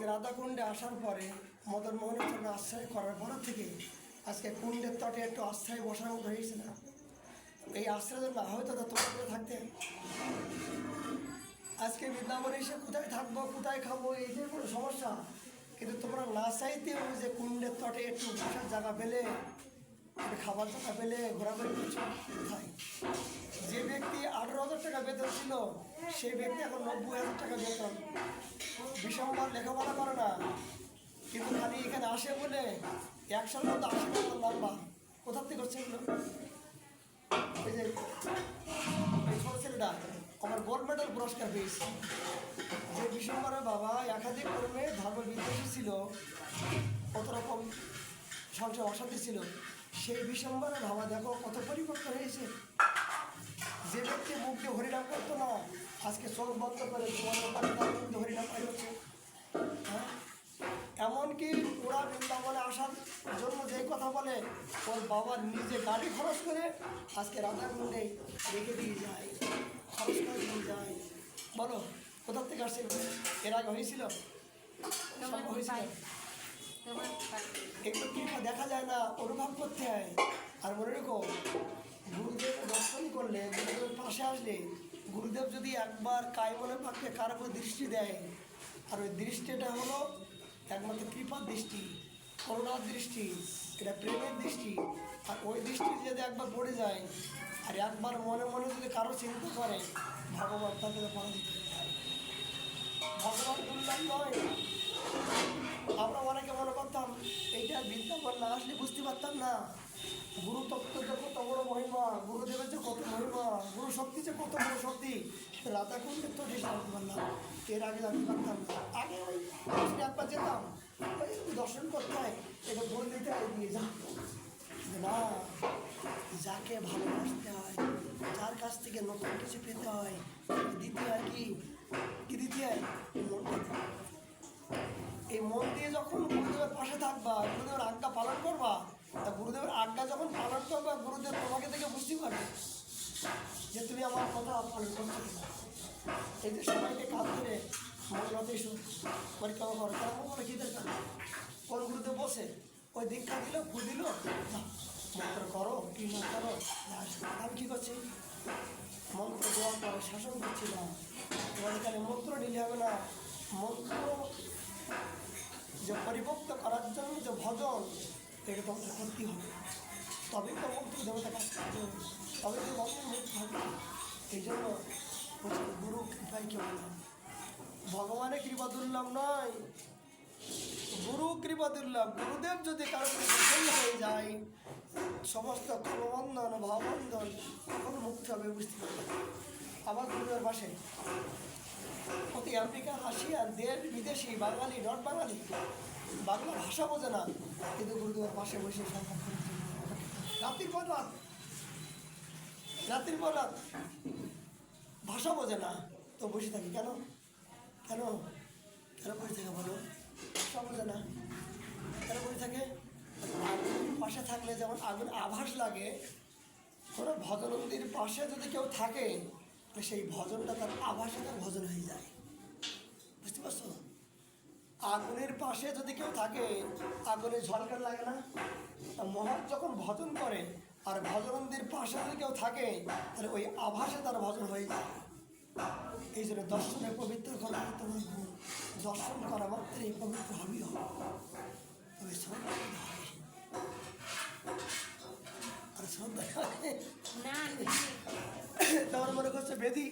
যে রাধা কুণ্ডে আসার পরে মদন মোহনের সঙ্গে আশ্রয় করার পর থেকে আজকে কুণ্ডের তটে একটু আশ্রয় বসার মতো হয়েছে না। এই আশ্রয় না হয়তো তো তোমাদের থাকতে। আজকে বৃন্দাবনে এসে কোথায় থাকব, কোথায় খাব, এই যে কোনো সমস্যা, কিন্তু তোমরা না চাইতেও যে কুণ্ডের তটে একটু বসার জায়গা পেলে খাবার জায়গা পেলে, ঘোরাঘুরি করছ, কোথায় যে ব্যক্তি আঠেরো হাজার টাকা বেতন ছিল সেই ব্যক্তি এখন নব্বই হাজার টাকা বেতন। বিষমবার লেখাপড়া করে না, কিন্তু খালি এখানে আসে বলে এক সাল মধ্যে আশি নম্বর নাম্বার কোথার থেকে হচ্ছে এগুলো? এই যে ছোট ছেলেটা, আমার গোল্ড মেডেল পুরস্কার পেয়েছি। যে বিশ্বম্বরের বাবা একাধিক কর্মে ধর্ম বিদ্বেষী ছিল কত রকম সংসার অশান্তি ছিল, সেই বিশ্বম্বরের বাবা দেখো কত পরিবর্তন হয়েছে। যে ব্যক্তি মুখ দিয়ে হরিনাম করতো না আজকে চোখ বন্ধ করে দিয়ে হরিনাম হচ্ছে। হ্যাঁ? এমনকি ওরা বৃন্দাবনে আসার জন্য যে কথা বলে ওর বাবা নিজে গাড়ি খরচ করে আজকে রাধাকুণ্ডে রেখে দিয়ে যায় খরচ করে দিয়ে যায়। বলো কোথার থেকে আসছে? এর আগে হয়েছিল? এগুলো কি দেখা যায় না অনুভব করতে হয়। আর মনে রেখো গুরুদেব দর্শন করলে, গুরুদেবের পাশে আসলে গুরুদেব যদি একবার কায়মনের পক্ষে কার উপর দৃষ্টি দেয়, আর ওই দৃষ্টিটা হলো একমাত্র কৃপার দৃষ্টি, করুণার দৃষ্টি, এটা প্রেমের দৃষ্টি, আর ওই দৃষ্টি যদি একবার পড়ে যায়, আর একবার মনে মনে যদি কারও চিন্তা করে, ভগবান হয়ে ভগবান দুর্লভ নয়। আমরা অনেকে মনে করতাম, এইটা বৃন্দাবন না আসলে বুঝতে পারতাম না। গুরু তত্ত্ব যে কত বড় মহিমা, গুরুদেবের যে কত মহিমা, গুরু শক্তি যে কত বড় শক্তি রাধা কুণ্ডের তো ঠিক জানতে পারলাম এর আগে জানতে পারতাম আগে ওই একবার যেতাম, ওই দর্শন করতে হয় এটা বলে দিতে হয় দিয়ে যা না, যাকে ভালোবাসতে হয়, যার কাছ থেকে নতুন কিছু পেতে হয়, দিতে হয় কি? কি দিতে হয় মনটা দিতে হয়। এই মন দিয়ে যখন গুরুদেবের থাকবা গুরুদেবের আজ্ঞা পালন করবা? তা গুরুদেবের আজ্ঞা যখন পালন করবা গুরুদেব তোমাকে থেকে বুঝতে পারবে যে তুমি আমার কথা পালন করছ এই যে সবাইকে কাজ মঙ্গলতে এসো পরিক্রমা করো কেমন করে কী দরকার? কোন গুরুদেব বসে ওই দীক্ষা দিল ফু দিল? না, মন্ত্র করো কি না করো আমি কী করছি? মন্ত্র দেওয়ার পরে শাসন করছি না। এখানে মন্ত্র নিলে হবে না। মন্ত্র যে পরিবক্ত করার জন্য যে ভজন এটা তোমাকে করতে হবে। তবেই তো মুক্তি দেবতা কাজ করতে হবে তবে তো ভজন মুক্তি হবে। এই জন্য গুরু কৃপাই কেউ ভগবানের কৃপা দুর্লভ নয়। গুরু কৃপা দুর্লভ। গুরুদেব যদি কারও হয়ে যায়, সমস্ত কর্মবন্ধন, ভাববন্ধন তখন মুক্তি হবে বুঝতে পারবে আবার গুরুদেবের পাশে। প্রতি আমেরিকা রাশিয়ান দেশ বিদেশি, বাঙালি, নট বাঙালি। বাংলা ভাষা বোঝে না, কিন্তু গুরুদেবের পাশে বসে রাত্রির পর রাত রাত্রির পর রাত ভাষা বোঝে না, তো বসে থাকি কেন? কেন? কেন বসে থাকে বলো? ভাষা বোঝে না। কেন বসে থাকে? পাশে থাকলে যেমন আগুন আভাস লাগে, কোনো ভজনন্দির পাশে যদি কেউ থাকে, তো সেই ভজনটা তার আভাসে তার ভজন হয়ে যায়। বুঝতে পারছ? আগুনের পাশে যদি কেউ থাকে আগুনে ঝলকার লাগে না। তা যখন ভজন করে আর ভজনন্দির পাশে যদি কেউ থাকে তাহলে ওই আভাসে তার ভজন হয়ে যায়। এই জন্য দর্শনে পবিত্র করা তোমার দর্শন করা মাত্রই পবিত্র হবেই হবে। তবে শ্রদ্ধা হয় আর শ্রদ্ধা তোমার মনে করছে বেদি